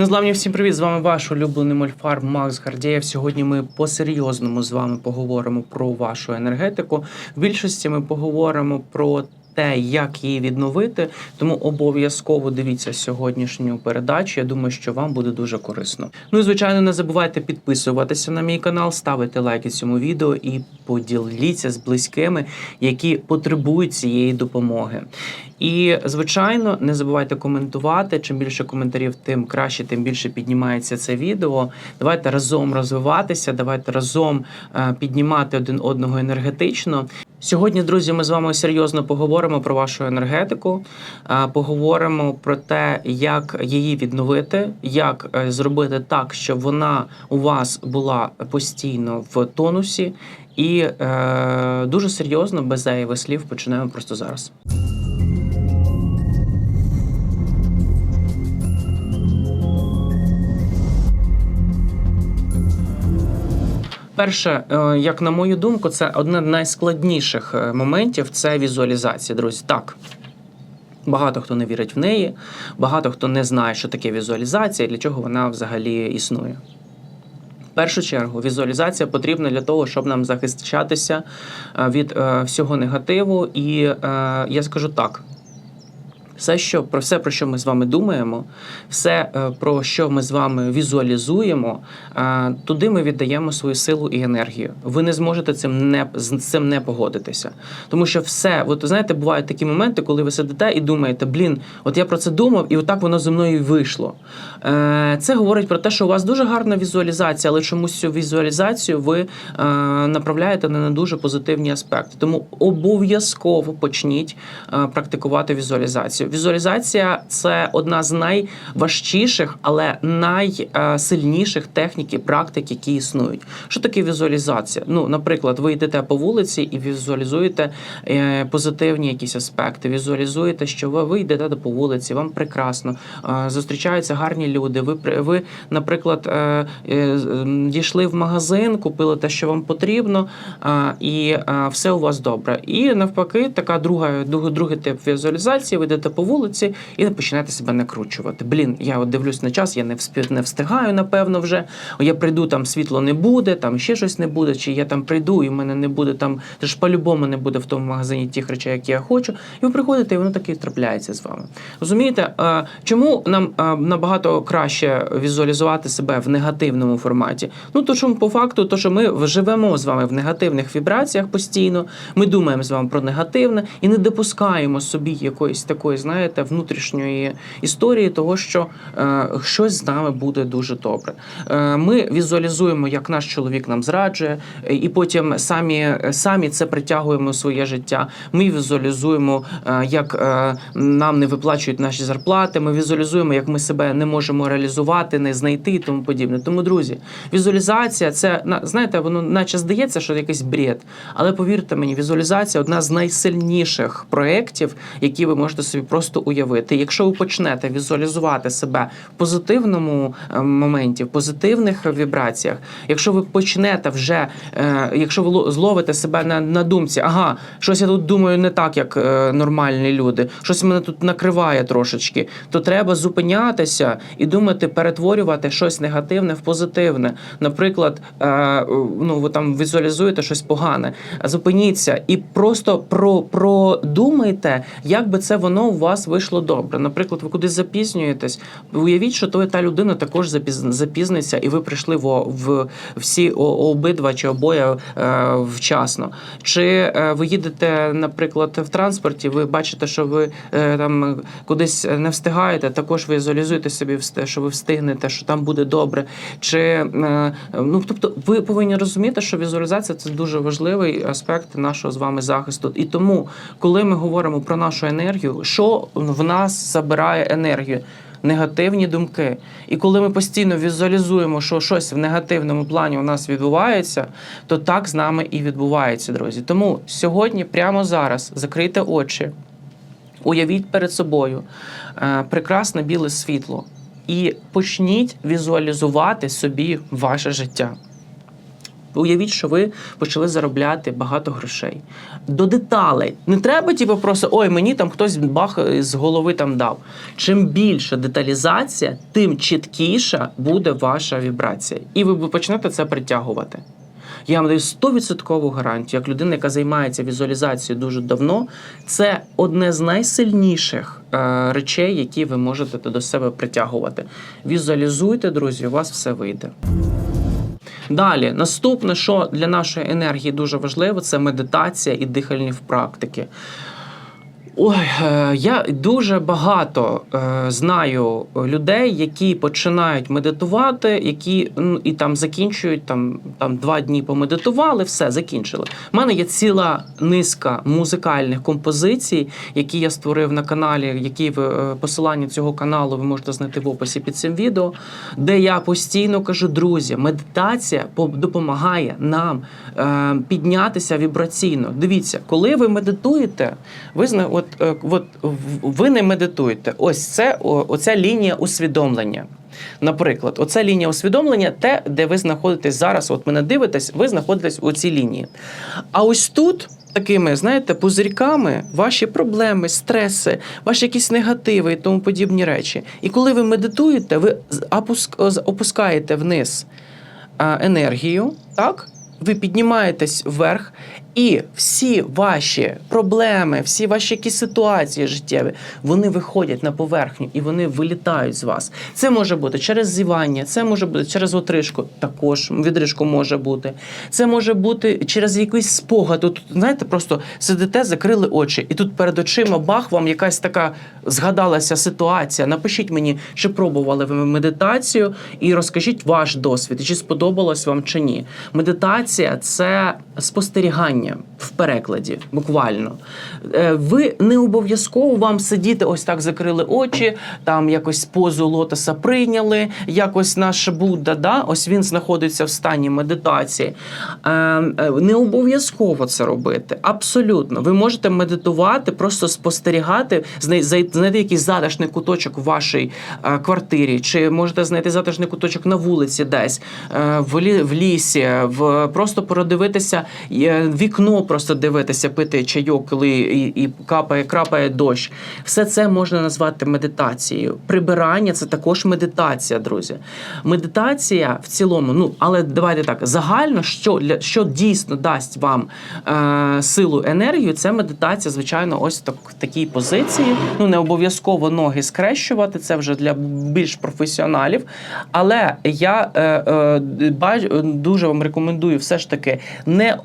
Незламні всім привіт! З вами ваш улюблений мольфар Макс Гардієв. Сьогодні ми по-серйозному з вами поговоримо про вашу енергетику. В більшості ми поговоримо про те, як її відновити. Тому обов'язково дивіться сьогоднішню передачу. Я думаю, що вам буде дуже корисно. Ну і звичайно, не забувайте підписуватися на мій канал, ставити лайки цьому відео і поділіться з близькими, які потребують цієї допомоги. І звичайно, не забувайте коментувати. Чим більше коментарів, тим краще, тим більше піднімається це відео. Давайте разом розвиватися, давайте разом е, піднімати один одного енергетично. Сьогодні, друзі, ми з вами серйозно поговоримо про вашу енергетику, е, поговоримо про те, як її відновити, як е, зробити так, щоб вона у вас була постійно в тонусі. І е, дуже серйозно, без зайвих слів, починаємо просто зараз. Перше, е, як на мою думку, це одне з найскладніших е, моментів це візуалізація, друзі. Так. Багато хто не вірить в неї, багато хто не знає, що таке візуалізація і для чого вона взагалі існує. В першу чергу, візуалізація потрібна для того, щоб нам захищатися е, від всього негативу. І я скажу так: все, що про все, про що ми з вами думаємо, все, е, про що ми з вами візуалізуємо, е, туди ми віддаємо свою силу і енергію. Ви не зможете цим не з цим не погодитися. Тому що все, от знаєте, бувають такі моменти, коли ви сидите і думаєте, блін, от я про це думав, і отак воно зі мною вийшло. Е, Це говорить про те, що у вас дуже гарна візуалізація, але чомусь цю візуалізацію ви направляєте не на дуже позитивні аспекти. Тому обов'язково почніть практикувати візуалізацію. Візуалізація це одна з найважчіших, але найсильніших технік і практик, які існують. Що таке візуалізація? Ну, наприклад, ви йдете по вулиці і візуалізуєте е, позитивні якісь аспекти. Візуалізуєте, що ви, ви йдете по вулиці, вам прекрасно, е, зустрічаються гарні люди. Ви, ви наприклад, е, дійшли в магазин, купили те, що вам потрібно, і все у вас добре. І навпаки, така друга, друг- другий тип візуалізації, ви йдете по вулиці і починаєте себе накручувати. Блін, я от дивлюсь на час, я не вспі- не встигаю, напевно, вже. Я прийду, там світло не буде, там ще щось не буде, чи я там прийду, і в мене не буде там, це ж по-любому не буде в тому магазині тих речей, які я хочу. І ви приходите, і воно таки трапляється з вами. Розумієте, чому нам набагато краще візуалізувати себе в негативному форматі? Ну, то що по факту, то що ми живемо з вами в негативних вібраціях постійно, ми думаємо з вами про негативне і не допускаємо собі якоїсь такої, знаєте, внутрішньої історії, того, що е, щось з нами буде дуже добре. Е, ми візуалізуємо, як наш чоловік нам зраджує, і потім самі, самі це притягуємо у своє життя. Ми візуалізуємо, е, як нам не виплачують наші зарплати. Ми візуалізуємо, як ми себе не можемо реалізувати, не знайти і тому подібне. Тому, друзі, візуалізація це на- знаєте, воно наче здається, що якийсь бред. Але повірте мені, візуалізація одна з найсильніших проєктів, які ви можете собі просто уявити. Якщо ви почнете візуалізувати себе в позитивному е, моменті, в позитивних вібраціях, якщо ви почнете вже, е, якщо ви ло- зловите себе на, на думці, ага, щось я тут думаю не так, як е, нормальні люди, щось мене тут накриває трошечки, то треба зупинятися і думати, перетворювати щось негативне в позитивне. Наприклад, ну ви там візуалізуєте щось погане, зупиніться і просто про, продумайте, як би це воно у вас вийшло добре. Наприклад, ви кудись запізнюєтесь. Уявіть, що то та людина також запіз- запізниться, і ви прийшли в, в всі обидва чи обоє е, вчасно. Чи е, ви їдете, наприклад, в транспорті, ви бачите, що ви е, там кудись не встигаєте, також візуалізуєте собі, вст- що ви встигнете, що там буде добре. Чи е, ну тобто, ви повинні розуміти, що візуалізація це дуже важливий аспект нашого з вами захисту. І тому, коли ми говоримо про нашу енергію, що в нас забирає енергію? Негативні думки. І коли ми постійно візуалізуємо, що щось в негативному плані у нас відбувається, то так з нами і відбувається, друзі. Тому сьогодні, прямо зараз, закрийте очі, уявіть перед собою е, прекрасне біле світло і почніть візуалізувати собі ваше життя. Уявіть, що ви почали заробляти багато грошей. До деталей. Не треба, типу, просто ой, мені там хтось бах з голови там дав. Чим більше деталізація, тим чіткіша буде ваша вібрація. І ви почнете це притягувати. Я вам даю 100% гарантію, як людина, яка займається візуалізацією дуже давно, це одне з найсильніших е, речей, які ви можете до себе притягувати. Візуалізуйте, друзі, у вас все вийде. Далі, наступне, що для нашої енергії дуже важливо, це медитація і дихальні практики. Ой, е, я дуже багато е, знаю людей, які починають медитувати, які ну, і там закінчують там, там два дні помедитували, все закінчили. У мене є ціла низка музикальних композицій, які я створив на каналі, які ви е, посилання цього каналу ви можете знайти в описі під цим відео, де я постійно кажу, друзі, медитація по- допомагає нам піднятися вібраційно. Дивіться, коли ви медитуєте, ви зна, от, от ви не медитуєте. Ось це оця лінія усвідомлення. Наприклад, оця лінія усвідомлення, те, де ви знаходитесь зараз, от мене дивитесь, ви знаходитесь у цій лінії. А ось тут. Такими, знаєте, пузирьками ваші проблеми, стреси, ваші якісь негативи і тому подібні речі. І коли ви медитуєте, ви опускаєте вниз енергію, так? Ви піднімаєтесь вверх, і всі ваші проблеми, всі ваші якісь ситуації життєві, вони виходять на поверхню і вони вилітають з вас. Це може бути через зівання, це може бути через отрижку, також відрижку може бути. Це може бути через якийсь спогад. Тут, знаєте, просто сидите, закрили очі, і тут перед очима бах, вам якась така згадалася ситуація. Напишіть мені, чи пробували ви медитацію, і розкажіть ваш досвід, чи сподобалось вам чи ні. Медитація це спостерігання в перекладі, буквально. Е, Ви не обов'язково вам сидіти, ось так закрили очі, там якось позу лотоса прийняли, якось наш Будда, да? ось він знаходиться в стані медитації. Е, е, Не обов'язково це робити. Абсолютно. Ви можете медитувати, просто спостерігати, знайти якийсь затишний куточок в вашій квартирі, чи можете знайти затишний куточок на вулиці десь, в, лісі, просто продивитися, е, вікно просто дивитися, пити чайок, коли і, і капає, крапає дощ. Все це можна назвати медитацією. Прибирання це також медитація, друзі. Медитація в цілому, ну але давайте так, загально, що для що дійсно дасть вам е, силу енергію, це медитація, звичайно, ось так в такій позиції. Ну не обов'язково ноги скрещувати, це вже для більш професіоналів. Але я е, е, бачу, дуже вам рекомендую все ж таки не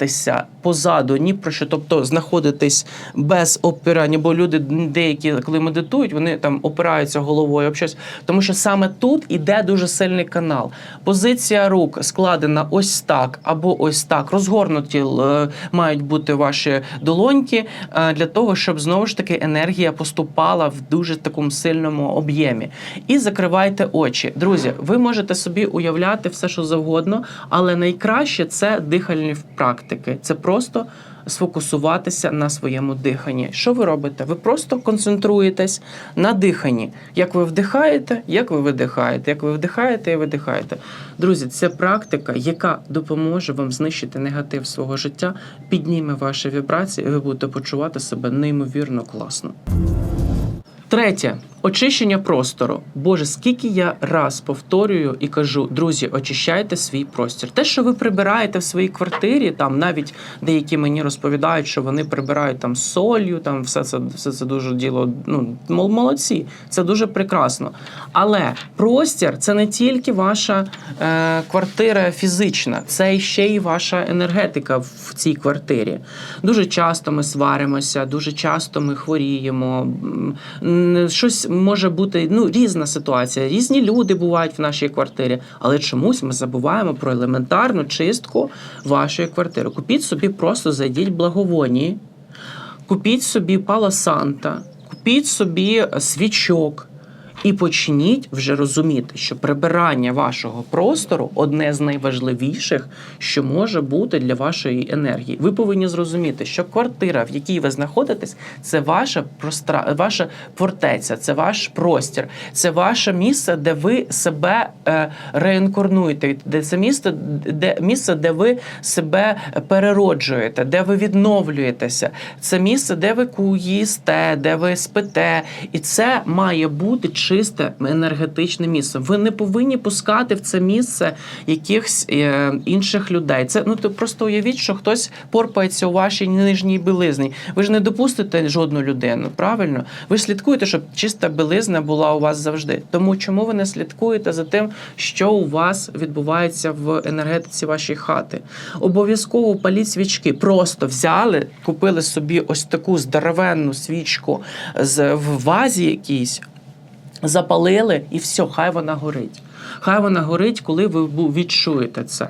опиратися позаду ні про що, тобто знаходитись без опирання, бо люди деякі, коли медитують, вони там опираються головою об щось, тому що саме тут іде дуже сильний канал. Позиція рук складена ось так або ось так. Розгорнуті е, мають бути ваші долоньки е, для того, щоб знову ж таки енергія поступала в дуже такому сильному об'ємі. І закривайте очі. Друзі, ви можете собі уявляти все, що завгодно, але найкраще це дихальні практики. Це просто сфокусуватися на своєму диханні. Що ви робите? Ви просто концентруєтесь на диханні. Як ви вдихаєте, як ви видихаєте, як ви вдихаєте і видихаєте. Друзі, це практика, яка допоможе вам знищити негатив свого життя, підніме ваші вібрації, і ви будете почувати себе неймовірно класно. Третє очищення простору. Боже, скільки я раз повторюю і кажу, друзі, очищайте свій простір. Те, що ви прибираєте в своїй квартирі, там навіть деякі мені розповідають, що вони прибирають там солью, там все це, все це дуже діло. Ну мол- молодці, це дуже прекрасно. Але простір це не тільки ваша е, квартира фізична, це ще й ваша енергетика в цій квартирі. Дуже часто ми сваримося, дуже часто ми хворіємо. Щось може бути ну різна ситуація. Різні люди бувають в нашій квартирі, але чомусь ми забуваємо про елементарну чистку вашої квартири. Купіть собі, просто зайдіть благовонії, купіть собі пало Санта, купіть собі свічок. І почніть вже розуміти, що прибирання вашого простору одне з найважливіших, що може бути для вашої енергії. Ви повинні зрозуміти, що квартира, в якій ви знаходитесь, це ваша простра... ваша фортеця, це ваш простір, це ваше місце, де ви себе е, реінкарнуєте, де це місце, де місце, де ви себе перероджуєте, де ви відновлюєтеся. Це місце, де ви ку- їсте, де ви спите, і це має бути чисте енергетичне місце. Ви не повинні пускати в це місце якихось е, інших людей. Це ну то просто уявіть, що хтось порпається у вашій нижній білизні. Ви ж не допустите жодну людину, правильно? Ви слідкуєте, щоб чиста білизна була у вас завжди. Тому чому ви не слідкуєте за тим, що у вас відбувається в енергетиці вашої хати? Обов'язково паліть свічки. Просто взяли, купили собі ось таку здоровенну свічку з в вазі якійсь. Запалили і все, хай вона горить. Хай вона горить, коли ви відчуєте це.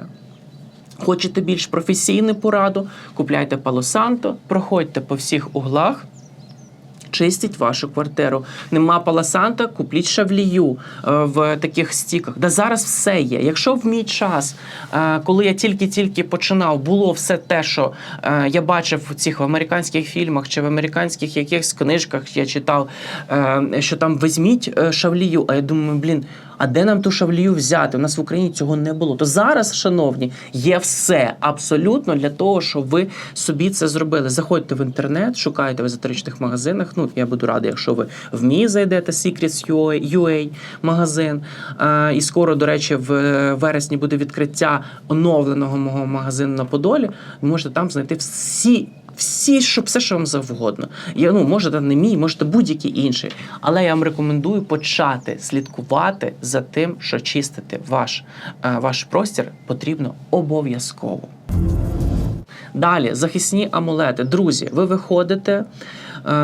Хочете більш професійну пораду, купляйте палосанто, проходьте по всіх углах. Чистіть вашу квартиру. Нема паласанта, купліть шавлію е, в таких стіках. Да зараз все є. Якщо в мій час, е, коли я тільки-тільки починав, було все те, що е, я бачив в цих американських фільмах чи в американських якихось книжках, я читав, що там візьміть шавлію. А я думаю, блін, а де нам ту шавлію взяти? У нас в Україні цього не було. То зараз, шановні, є все абсолютно для того, щоб ви собі це зробили. Заходьте в інтернет, шукайте в езотеричних магазинах. Ну, я буду радий, якщо ви в мій зайдете Secrets UA, UA магазин. І скоро, до речі, в е, вересні буде відкриття оновленого мого магазину на Подолі. Ви можете там знайти всі. Всі, що все, що вам завгодно. Я, ну, можете не мій, можете будь-який інший. Але я вам рекомендую почати слідкувати за тим, що чистити ваш, е, ваш простір потрібно обов'язково. Далі, захисні амулети. Друзі, ви виходите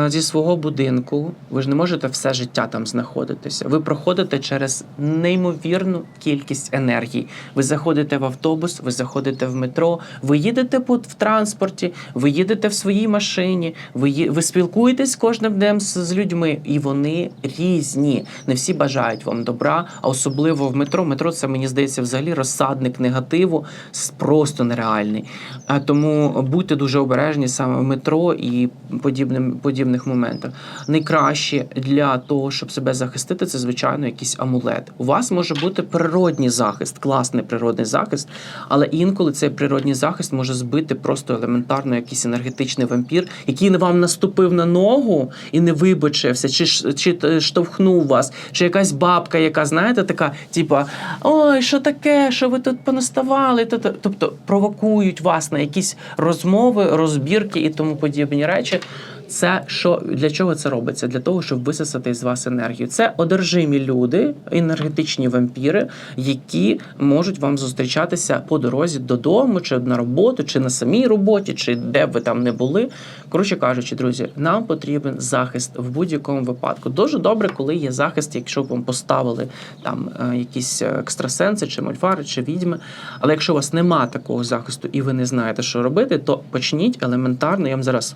зі свого будинку, ви ж не можете все життя там знаходитися. Ви проходите через неймовірну кількість енергії. Ви заходите в автобус, ви заходите в метро, ви їдете в транспорті, ви їдете в своїй машині, ви, ви спілкуєтесь кожним днем з, з людьми, і вони різні. Не всі бажають вам добра, а особливо в метро. Метро це мені здається взагалі розсадник негативу, просто нереальний. А тому будьте дуже обережні саме в метро і подібним подібних моментах. Найкраще для того, щоб себе захистити, це звичайно якийсь амулет. У вас може бути природній захист, класний природний захист, але інколи цей природній захист може збити просто елементарно якийсь енергетичний вампір, який вам наступив на ногу і не вибачився, чи, чи штовхнув вас, чи якась бабка, яка знаєте, така, типа, ой, що таке, що ви тут понаставали? Та-та». Тобто провокують вас на якісь розмови, розбірки і тому подібні речі. Це що для чого це робиться? Для того, щоб висосати з вас енергію. Це одержимі люди, енергетичні вампіри, які можуть вам зустрічатися по дорозі додому, чи на роботу, чи на самій роботі, чи де б ви там не були. Коротше кажучи, друзі, нам потрібен захист в будь-якому випадку. Дуже добре, коли є захист, якщо б вам поставили там е, якісь екстрасенси, чи мольфари, чи відьми. Але якщо у вас нема такого захисту і ви не знаєте, що робити, то почніть елементарно. Я вам зараз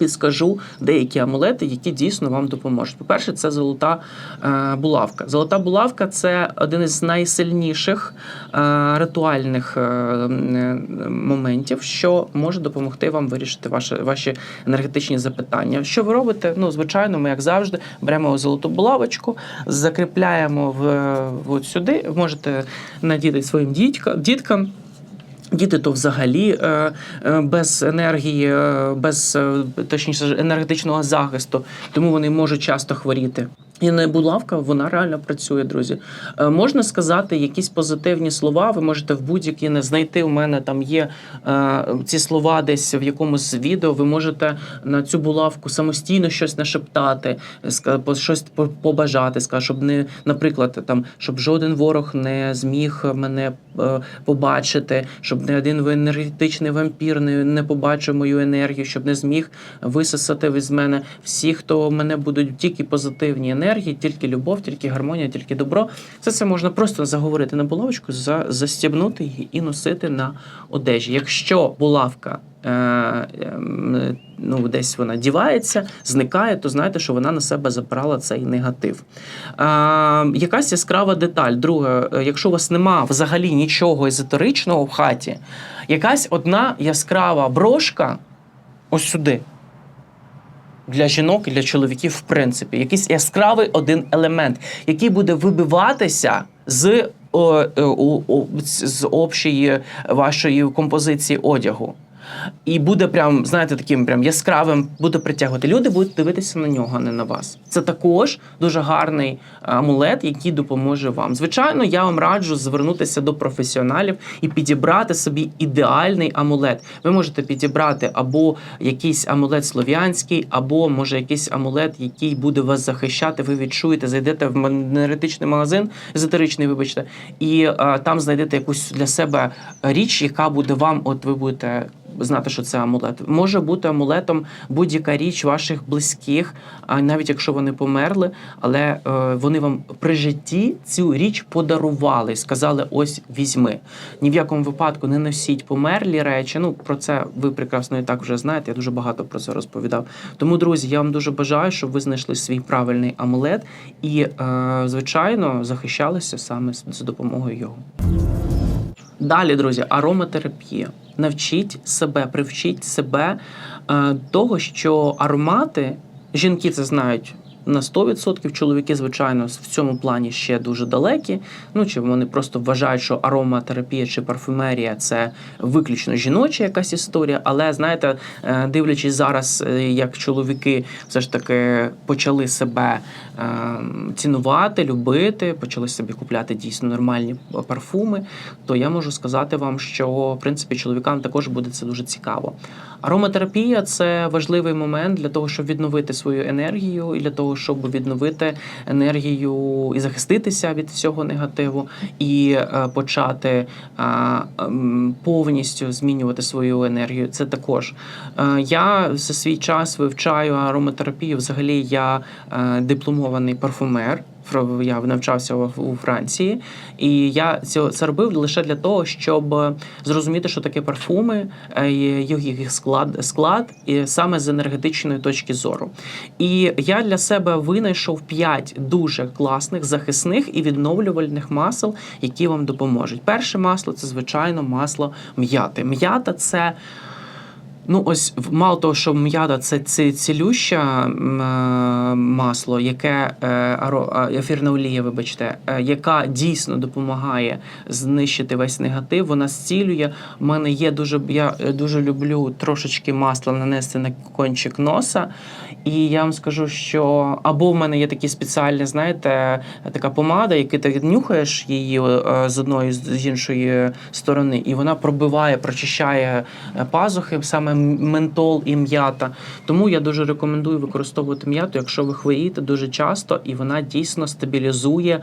підскажу деякі амулети, які дійсно вам допоможуть. По-перше, це золота е, булавка. Золота булавка це один із найсильніших е, ритуальних е, моментів, що може допомогти вам вирішити ваші, ваші енергетичні запитання. Що ви робите? Ну, звичайно, ми, як завжди, беремо золоту булавочку, закріпляємо в, от сюди. Можете надіти своїм дітка, діткам. Діти то взагалі е, е, без енергії, е, без точніше енергетичного захисту, тому вони можуть часто хворіти. І не булавка, вона реально працює, друзі. Е, можна сказати якісь позитивні слова. Ви можете в будь-які не знайти. У мене там є е, ці слова десь в якомусь відео. Ви можете на цю булавку самостійно щось нашептати, щось побажати, сказати, щоб не, наприклад, там щоб жоден ворог не зміг мене е, побачити, щоб не один енергетичний вампір не, не побачив мою енергію, щоб не зміг висосати з мене всі, хто мене будуть тільки позитивні енергії. Енергії, тільки любов, тільки гармонія, тільки добро. Це це можна просто заговорити на булавочку, за, застібнути її і носити на одежі. Якщо булавка е, ем, ну, десь вона дівається, зникає, то знаєте, що вона на себе забрала цей негатив. Е, якась яскрава деталь. Друге, е, якщо у вас нема взагалі нічого езотеричного в хаті, якась одна яскрава брошка ось сюди. Для жінок і для чоловіків, в принципі, якийсь яскравий один елемент, який буде вибиватися з, о, е, о, о, з общої вашої композиції одягу. І буде прям, знаєте, таким прям яскравим, буде притягувати. Люди будуть дивитися на нього, а не на вас. Це також дуже гарний амулет, який допоможе вам. Звичайно, я вам раджу звернутися до професіоналів і підібрати собі ідеальний амулет. Ви можете підібрати або якийсь амулет слов'янський, або може якийсь амулет, який буде вас захищати. Ви відчуєте, зайдете в енергетичний магазин, езотеричний, вибачте, і а, там знайдете якусь для себе річ, яка буде вам, от ви будете знати, що це амулет. Може бути амулетом будь-яка річ ваших близьких, а навіть якщо вони померли, але е, вони вам при житті цю річ подарували, сказали: ось візьми. Ні в якому випадку не носіть померлі речі. Ну про це ви прекрасно і так вже знаєте. Я дуже багато про це розповідав. Тому, друзі, я вам дуже бажаю, щоб ви знайшли свій правильний амулет і, е, звичайно, захищалися саме з допомогою його. Далі, друзі, ароматерапія. Навчіть себе, привчіть себе е, того, що аромати, жінки це знають на 100%, чоловіки, звичайно, в цьому плані ще дуже далекі. Ну чи вони просто вважають, що ароматерапія чи парфюмерія це виключно жіноча якась історія. Але знаєте, е, дивлячись зараз, е, як чоловіки все ж таки почали себе цінувати, любити, почали собі купляти дійсно нормальні парфуми, то я можу сказати вам, що в принципі чоловікам також буде це дуже цікаво. Ароматерапія це важливий момент для того, щоб відновити свою енергію, і для того, щоб відновити енергію і захиститися від всього негативу, і е, почати е, повністю змінювати свою енергію. Це також Е, я за свій час вивчаю ароматерапію. Взагалі, я е, дипломований парфумер. Я навчався у Франції, і я це робив лише для того, щоб зрозуміти, що таке парфуми, е, їх склад, склад і саме з енергетичної точки зору. І я для себе винайшов п'ять дуже класних захисних і відновлювальних масел, які вам допоможуть. Перше масло це звичайно масло м'яти. М'ята це. Ну, ось мало того, що м'ята це ці- цілюще е, масло, яке е, ефірна олія, вибачте, е, яка дійсно допомагає знищити весь негатив. Вона зцілює. У мене є дуже я дуже люблю трошечки масла нанести на кончик носа. І я вам скажу, що або в мене є такі спеціальні, знаєте, така помада, яку ти нюхаєш її з одної з іншої сторони, і вона пробиває, прочищає пазухи, саме ментол і м'ята. Тому я дуже рекомендую використовувати м'яту, якщо ви хворієте дуже часто, і вона дійсно стабілізує е,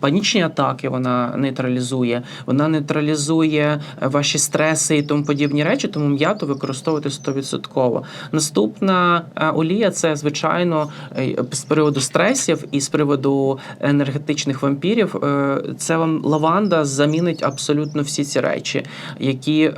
панічні атаки, вона нейтралізує, вона нейтралізує е, ваші стреси і тому подібні речі, тому м'яту використовувати 100%. Наступна е, олія це звичайно з приводу стресів і з приводу енергетичних вампірів. Це вам лаванда замінить абсолютно всі ці речі, які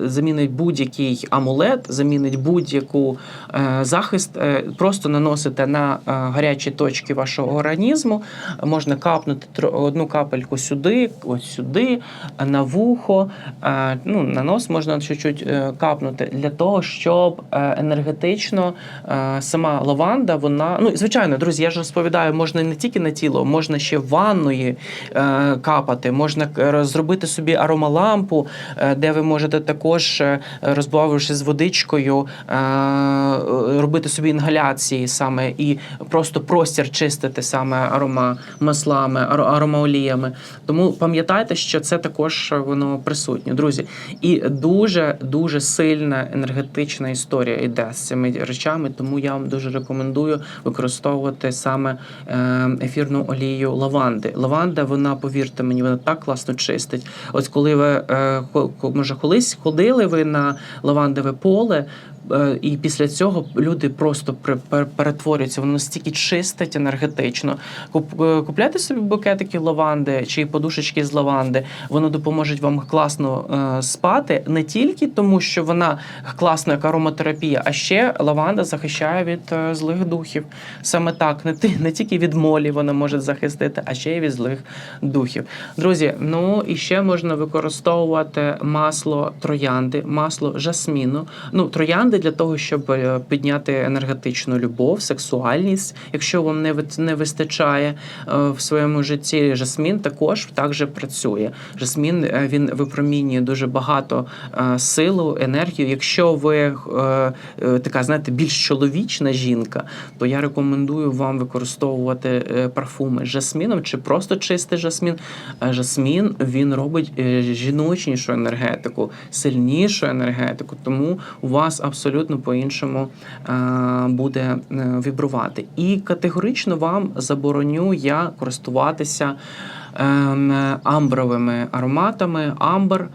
замінить будь-який амулет, замінить будь-яку е, захист. Е, Просто наносите на е, гарячі точки вашого організму. Можна капнути одну капельку сюди, ось сюди, на вухо. Ну, на нос можна чуть-чуть капнути для того, щоб енергетично сама лаванда, вона ну звичайно, друзі, я ж розповідаю, можна не тільки на тіло, можна ще в ванної капати, можна зробити собі аромалампу, де ви можете також, розбавивши з водичкою, е, робити собі інгаляції саме і просто простір чистити саме арома маслами, аромаоліями. Тому пам'ятайте, що це також воно присутнє, друзі. І дуже дуже сильна енергетична історія йде з цими речами, тому я вам дуже рекомендую використовувати саме е, ефірну олію лаванди. Лаванда, вона, повірте мені, вона так класно чистить. Ось коли ви е, може колись ходили ви на лавандове поле. Е, І після цього люди просто пер- пер- перетворюються, воно настільки чистить енергетично. Е, Купляйте собі букетики лаванди чи подушечки з лаванди. Воно допоможе вам класно е, спати не тільки тому, що вона класна як ароматерапія, а ще лаванда захищає від злих духів. Саме так, не, ти, не тільки від молі вона може захистити, а ще й від злих духів. Друзі, ну і ще можна використовувати масло троянди, масло жасміну. Ну, троянди для того, щоб е, підняти енергетичну любов, сексуальність, якщо вам не не вистачає е, в своєму житті. Жасмін також так працює. Жасмін е, він випромінює дуже багато силу, енергію. Якщо ви така, знаєте, більш чоловічна жінка, то я рекомендую вам використовувати парфуми з жасміном чи просто чистий жасмін. Жасмін він робить жіночнішу енергетику, сильнішу енергетику, тому у вас абсолютно по-іншому е, буде е, вібрувати. І категорично вам забороню я користуватися ем, амбровими ароматами. Амбр.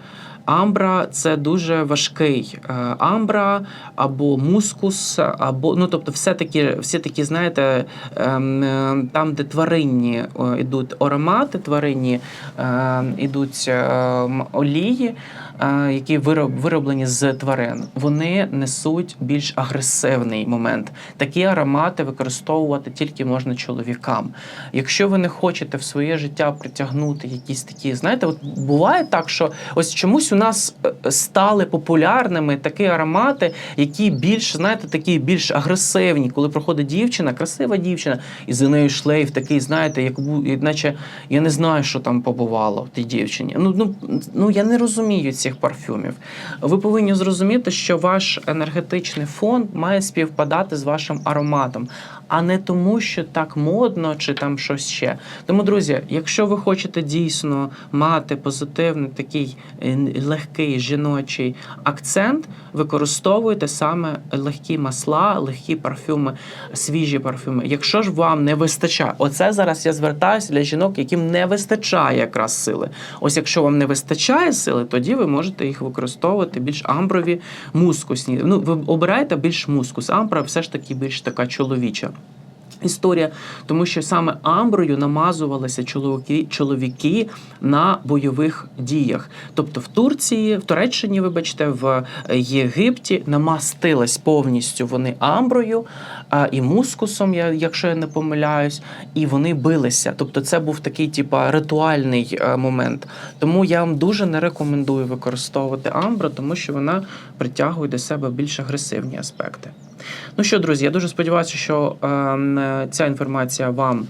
Амбра це дуже важкий е, амбра або мускус, або ну тобто, все такі, всі такі, знаєте, ем, там, де тваринні о, ідуть аромати, тваринні е, ідуть е, м, олії, які вироб, вироблені з тварин, вони несуть більш агресивний момент. Такі аромати використовувати тільки можна чоловікам. Якщо ви не хочете в своє життя притягнути якісь такі, знаєте, от буває так, що ось чомусь у нас е, стали популярними такі аромати, які більш, знаєте, такі більш агресивні, коли проходить дівчина, красива дівчина, і за нею шлейф такий, знаєте, як наче я не знаю, що там побувало в тій дівчині. Ну, ну, ну я не розумію цих парфюмів. Ви повинні зрозуміти, що ваш енергетичний фон має співпадати з вашим ароматом, а не тому, що так модно чи там щось ще. Тому, друзі, якщо ви хочете дійсно мати позитивний такий е, легкий жіночий акцент, використовуйте саме легкі масла, легкі парфюми, свіжі парфюми. Якщо ж вам не вистачає, оце зараз я звертаюся для жінок, яким не вистачає якраз сили. Ось якщо вам не вистачає сили, тоді ви можете їх використовувати більш амброві, мускусні. Ну, ви обираєте більш мускус. Амбра все ж таки більш така чоловіча. Історія, тому що саме амброю намазувалися чоловіки, чоловіки на бойових діях. Тобто в Турції, в Туреччині, вибачте, в Єгипті намастились повністю вони амброю і мускусом, я, якщо я не помиляюсь, і вони билися. Тобто, це був такий, типа, ритуальний е, момент. Тому я вам дуже не рекомендую використовувати амбру, тому що вона притягує до себе більш агресивні аспекти. Ну що, друзі, я дуже сподіваюся, що ем, е, ця інформація вам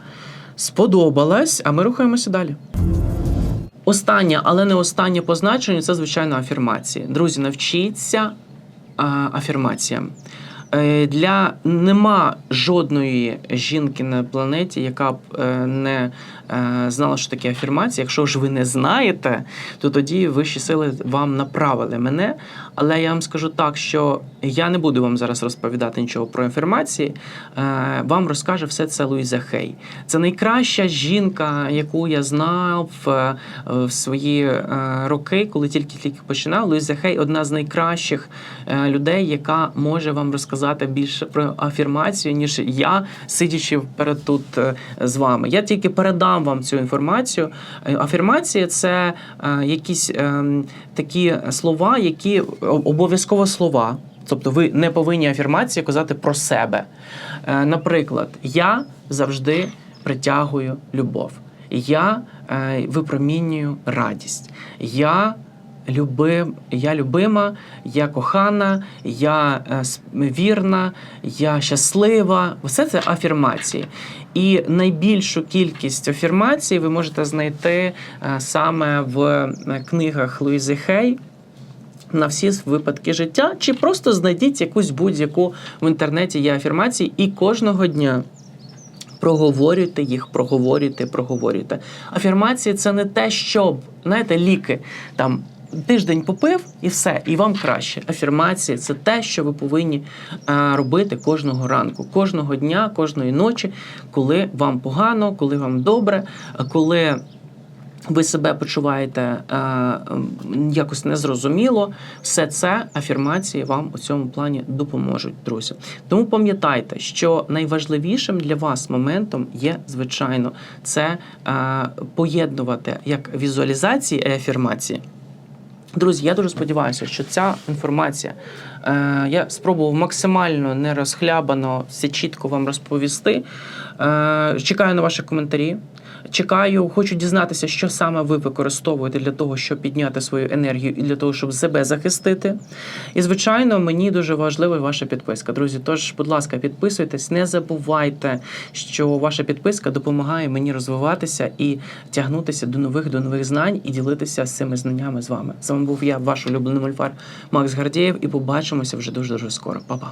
сподобалась, а ми рухаємося далі. Останнє, але не останнє по значенню це, звичайно, афірмації. Друзі, навчіться е, афірмаціям. Е, Для нема жодної жінки на планеті, яка б е, не знала, що таке афірмація. Якщо ж ви не знаєте, то тоді вищі сили вам направили мене. Але я вам скажу так, що я не буду вам зараз розповідати нічого про афірмації. Е, Вам розкаже все це Луїза Хей. Це найкраща жінка, яку я знав е, в свої е, роки, коли тільки-тільки починав. Луїза Хей одна з найкращих е, людей, яка може вам розказати більше про афірмацію, ніж я, сидячи перед тут е, з вами. Я тільки передам вам цю інформацію. Е, Афірмація це е, якісь е, такі слова, які обов'язково слова. Тобто ви не повинні афірмації казати про себе. Е, Наприклад, я завжди притягую любов. Я випромінюю радість. Я любим, я любима, я кохана, я е, вірна, я щаслива. Все це афірмації. І найбільшу кількість афірмацій ви можете знайти е, саме в е, книгах Луїзи Хей на всі випадки життя, чи просто знайдіть якусь будь-яку в інтернеті є афірмації і кожного дня. Проговорюйте їх, проговорюйте, проговорюйте. Афірмації це не те, щоб, знаєте, ліки там тиждень попив і все, і вам краще. Афірмації це те, що ви повинні е, робити кожного ранку, кожного дня, кожної ночі, коли вам погано, коли вам добре, коли ви себе почуваєте е, якось незрозуміло, все це афірмації вам у цьому плані допоможуть, друзі. Тому пам'ятайте, що найважливішим для вас моментом є, звичайно, це е, поєднувати як візуалізації і афірмації. Друзі, я дуже сподіваюся, що ця інформація е, я спробував максимально не розхлябано все чітко вам розповісти. Е, чекаю на ваші коментарі. Чекаю, хочу дізнатися, що саме ви використовуєте для того, щоб підняти свою енергію і для того, щоб себе захистити. І, звичайно, мені дуже важлива ваша підписка. Друзі, тож, будь ласка, підписуйтесь, не забувайте, що ваша підписка допомагає мені розвиватися і тягнутися до нових до нових знань і ділитися цими знаннями з вами. З вами був я, ваш улюблений мольфар Макс Гардієв, і побачимося вже дуже дуже скоро. Па-па.